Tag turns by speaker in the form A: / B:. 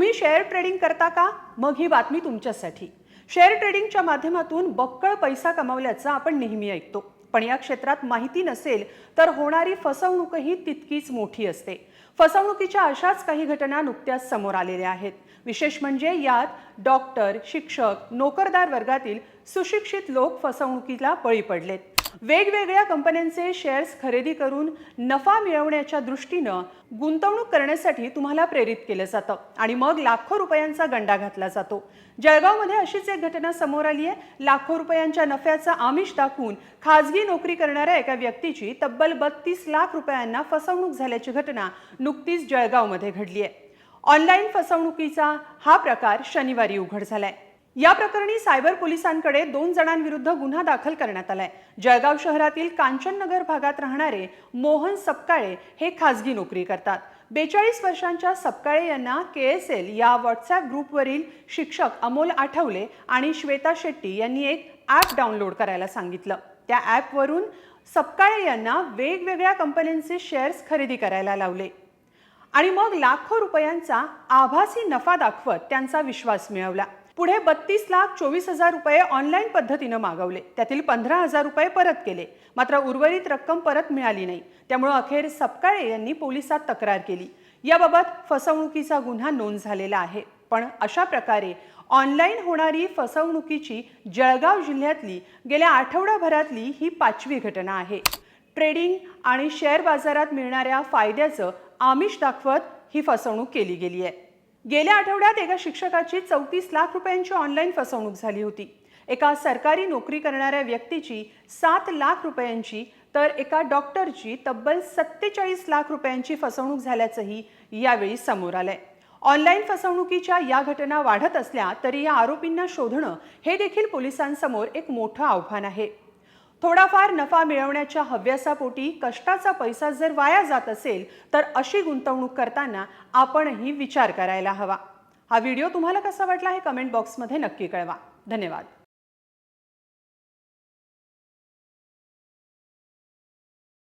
A: तुम्ही share trading करता का? मग ही बातमी तुमच्यासाठी. शेअर ट्रेडिंगच्या माध्यमातून बक्कळ पैसा कमावल्याचं आपण नेहमी ऐकतो. पण या क्षेत्रात माहिती नसेल तर होणारी फसवणूकही तितकीच मोठी असते. फसवणुकीच्या अशाच काही घटना नुकत्याच समोर आलेल्या आहेत. विशेष म्हणजे यात डॉक्टर शिक्षक नोकरदार वर्गातील सुशिक्षित लोक फसवणुकीला बळी पडलेत. वेगवेगळ्या कंपन्यांचे शेअर्स खरेदी करून नफा मिळवण्याच्या दृष्टीनं गुंतवणूक करण्यासाठी तुम्हाला प्रेरित केलं जातं आणि मग लाखो रुपयांचा गंडा घातला जातो. जळगावमध्ये अशीच एक घटना समोर आली आहे. लाखो रुपयांच्या नफ्याचा आमिष दाखवून खाजगी नोकरी करणाऱ्या एका व्यक्तीची तब्बल बत्तीस लाख रुपयांना फसवणूक झाल्याची घटना नुकतीच जळगावमध्ये घडली आहे. ऑनलाईन फसवणुकीचा हा प्रकार शनिवारी उघड झालाय. या प्रकरणी सायबर पोलिसांकडे दोन जणांविरुद्ध गुन्हा दाखल करण्यात आलाय. जळगाव शहरातील कांचननगर भागात राहणारे मोहन सपकाळे हे खासगी नोकरी करतात. बेचाळीस वर्षांच्या सपकाळे यांना के एस एल या व्हॉट्सॲप ग्रुपवरील शिक्षक अमोल आठवले आणि श्वेता शेट्टी यांनी एक ॲप डाउनलोड करायला सांगितलं. त्या ॲपवरून सपकाळे यांना वेगवेगळ्या कंपन्यांचे शेअर्स खरेदी करायला लावले. आणि मग लाखो रुपयांचा आभासी नफा दाखवत त्यांचा विश्वास मिळवला. पुढे बत्तीस लाख चोवीस हजार रुपये ऑनलाईन पद्धतीनं मागवले. त्यातील पंधरा हजार रुपये परत केले. मात्र उर्वरित रक्कम परत मिळाली नाही. त्यामुळे अखेर सपकाळे यांनी पोलिसात तक्रार केली. याबाबत फसवणुकीचा गुन्हा नोंद झालेला आहे. पण अशा प्रकारे ऑनलाईन होणारी फसवणुकीची जळगाव जिल्ह्यातली गेल्या आठवडाभरातली ही पाचवी घटना आहे. ट्रेडिंग आणि शेअर बाजारात मिळणाऱ्या फायद्याचं आमिष दाखवत ही फसवणूक केली गेली आहे. गेल्या आठवड्यात एका शिक्षकाची चौतीस लाख रुपयांची ऑनलाईन फसवणूक झाली होती. एका सरकारी नोकरी करणाऱ्या व्यक्तीची सात लाख रुपयांची तर एका डॉक्टरची तब्बल सत्तेचाळीस लाख रुपयांची फसवणूक झाल्याचंही यावेळी समोर आलंय. ऑनलाईन फसवणुकीच्या या घटना वाढत असल्या तरी या आरोपींना शोधणं हे देखील पोलिसांसमोर एक मोठं आव्हान आहे. थोडाफार नफा मिळवण्याच्या हव्यासापोटी कष्टाचा पैसा जर वाया जात असेल तर अशी गुंतवणूक करताना आपणही विचार करायला हवा. हा व्हिडिओ तुम्हाला कसा वाटला हे कमेंट बॉक्समध्ये नक्की कळवा. धन्यवाद.